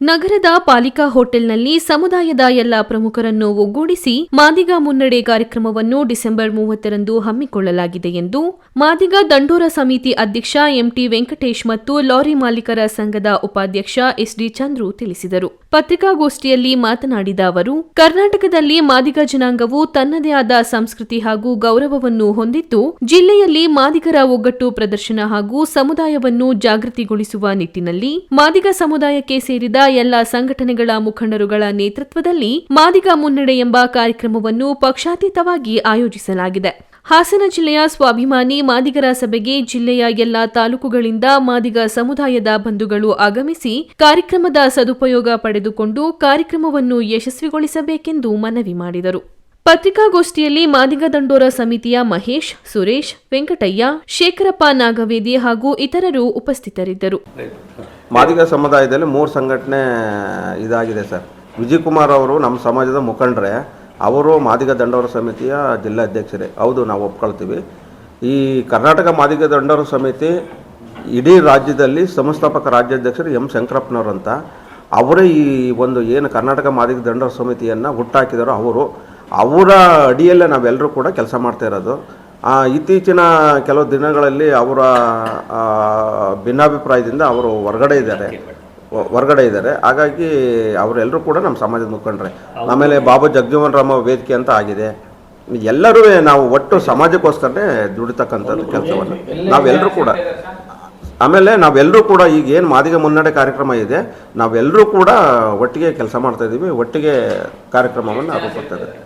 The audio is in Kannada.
ನಗರದ ಪಾಲಿಕಾ ಹೋಟೆಲ್ನಲ್ಲಿ ಸಮುದಾಯದ ಎಲ್ಲ ಪ್ರಮುಖರನ್ನು ಒಗ್ಗೂಡಿಸಿ ಮಾದಿಗ ಮುನ್ನಡೆ ಕಾರ್ಯಕ್ರಮವನ್ನು ಡಿಸೆಂಬರ್ ಮೂವತ್ತರಂದು ಹಮ್ಮಿಕೊಳ್ಳಲಾಗಿದೆ ಎಂದು ಮಾದಿಗ ದಂಡೋರ ಸಮಿತಿ ಅಧ್ಯಕ್ಷ ಎಂಟಿ ವೆಂಕಟೇಶ್ ಮತ್ತು ಲಾರಿ ಮಾಲೀಕರ ಸಂಘದ ಉಪಾಧ್ಯಕ್ಷ ಎಸ್ಡಿ ಚಂದ್ರು ತಿಳಿಸಿದರು. ಪತ್ರಿಕಾಗೋಷ್ಠಿಯಲ್ಲಿ ಮಾತನಾಡಿದ ಅವರು, ಕರ್ನಾಟಕದಲ್ಲಿ ಮಾದಿಗ ಜನಾಂಗವು ತನ್ನದೇ ಆದ ಸಂಸ್ಕೃತಿ ಹಾಗೂ ಗೌರವವನ್ನು ಹೊಂದಿದ್ದು, ಜಿಲ್ಲೆಯಲ್ಲಿ ಮಾದಿಗರ ಒಗ್ಗಟ್ಟು ಪ್ರದರ್ಶನ ಹಾಗೂ ಸಮುದಾಯವನ್ನು ಜಾಗೃತಿಗೊಳಿಸುವ ನಿಟ್ಟಿನಲ್ಲಿ ಮಾದಿಗ ಸಮುದಾಯಕ್ಕೆ ಸೇರಿದ ಎಲ್ಲ ಸಂಘಟನೆಗಳ ಮುಖಂಡರುಗಳ ನೇತೃತ್ವದಲ್ಲಿ ಮಾದಿಗ ಮುನ್ನಡೆ ಎಂಬ ಕಾರ್ಯಕ್ರಮವನ್ನು ಪಕ್ಷಾತೀತವಾಗಿ ಆಯೋಜಿಸಲಾಗಿದೆ. ಹಾಸನ ಜಿಲ್ಲೆಯ ಸ್ವಾಭಿಮಾನಿ ಮಾದಿಗರ ಸಭೆಗೆ ಜಿಲ್ಲೆಯ ಎಲ್ಲ ತಾಲೂಕುಗಳಿಂದ ಮಾದಿಗ ಸಮುದಾಯದ ಬಂಧುಗಳು ಆಗಮಿಸಿ ಕಾರ್ಯಕ್ರಮದ ಸದುಪಯೋಗ ಪಡೆದುಕೊಂಡು ಕಾರ್ಯಕ್ರಮವನ್ನು ಯಶಸ್ವಿಗೊಳಿಸಬೇಕೆಂದು ಮನವಿ ಮಾಡಿದರು. ಪತ್ರಿಕಾಗೋಷ್ಠಿಯಲ್ಲಿ ಮಾದಿಗ ದಂಡೋರ ಸಮಿತಿಯ ಮಹೇಶ್, ಸುರೇಶ್, ವೆಂಕಟಯ್ಯ, ಶೇಖರಪ್ಪ ನಾಗವೇದಿ ಹಾಗೂ ಇತರರು ಉಪಸ್ಥಿತರಿದ್ದರು. ಮಾದಿಗ ಸಮುದಾಯದಲ್ಲಿ ಮೂರು ಸಂಘಟನೆ ಇದಾಗಿದೆ ಸರ್. ವಿಜಯ್ ಕುಮಾರ್ ಅವರು ನಮ್ಮ ಸಮಾಜದ ಮುಖಂಡರೇ. ಅವರು ಮಾದಿಗ ದಂಡವರ ಸಮಿತಿಯ ಜಿಲ್ಲಾಧ್ಯಕ್ಷರೇ. ಹೌದು, ನಾವು ಒಪ್ಕೊಳ್ತೀವಿ. ಈ ಕರ್ನಾಟಕ ಮಾದಿಗ ದಂಡವರ ಸಮಿತಿ ಇಡೀ ರಾಜ್ಯದಲ್ಲಿ ಸಂಸ್ಥಾಪಕ ರಾಜ್ಯಾಧ್ಯಕ್ಷರು ಎಂ ಅಂತ ಅವರೇ ಈ ಒಂದು ಏನು ಕರ್ನಾಟಕ ಮಾದಿಗ ದಂಡವರ ಸಮಿತಿಯನ್ನು ಹುಟ್ಟಾಕಿದಾರೋ ಅವರು, ಅವರ ಅಡಿಯಲ್ಲೇ ನಾವೆಲ್ಲರೂ ಕೂಡ ಕೆಲಸ ಮಾಡ್ತಾ ಇರೋದು. ಇತ್ತೀಚಿನ ಕೆಲವು ದಿನಗಳಲ್ಲಿ ಅವರ ಭಿನ್ನಾಭಿಪ್ರಾಯದಿಂದ ಅವರು ಹೊರಗಡೆ ಇದ್ದಾರೆ. ಹೊರಗಡೆ ಇದ್ದಾರೆ. ಹಾಗಾಗಿ ಅವರೆಲ್ಲರೂ ಕೂಡ ನಮ್ಮ ಸಮಾಜದ ಮುಖಂಡ್ರೆ. ಆಮೇಲೆ ಬಾಬಾ ಜಗಜೀವನ್ ರಾಮ ವೇದಿಕೆ ಅಂತ ಆಗಿದೆ. ಎಲ್ಲರೂ ನಾವು ಒಟ್ಟು ಸಮಾಜಕ್ಕೋಸ್ಕರನೇ ದುಡಿತಕ್ಕಂಥದ್ದು ಕೆಲಸವನ್ನು. ನಾವೆಲ್ಲರೂ ಕೂಡ. ಆಮೇಲೆ ನಾವೆಲ್ಲರೂ ಕೂಡ ಈಗ ಏನು ಮಾದಿಗೆ ಮುನ್ನಡೆ ಕಾರ್ಯಕ್ರಮ ಇದೆ ನಾವೆಲ್ಲರೂ ಕೂಡ ಒಟ್ಟಿಗೆ ಕೆಲಸ ಮಾಡ್ತಾ ಇದ್ದೀವಿ. ಒಟ್ಟಿಗೆ ಕಾರ್ಯಕ್ರಮವನ್ನು ರೂಪಿಸ್ತಾ ಇದ್ದೀವಿ.